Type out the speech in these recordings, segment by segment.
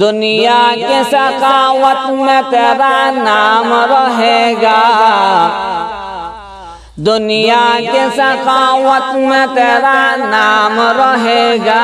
दुनिया के सकावत में तेरा नाम रहेगा। दुनिया के सकावत में तेरा नाम रहेगा।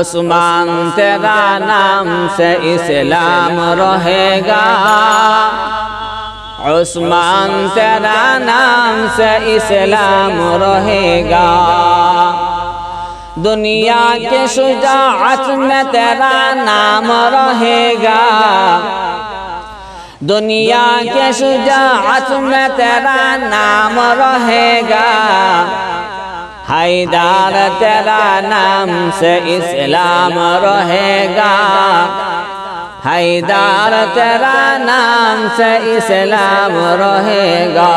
उस्मान तेरा नाम से इस्लाम रहेगा। उस्मान तेरा नाम से इस्लाम रहेगा। दुनिया के शुजाअत में तेरा नाम रहेगा दुनिया के शुजाअत में तेरा नाम रहेगा हैदार तेरा नाम से इस्लाम रहेगा हैदार तेरा नाम से इस्लाम रहेगा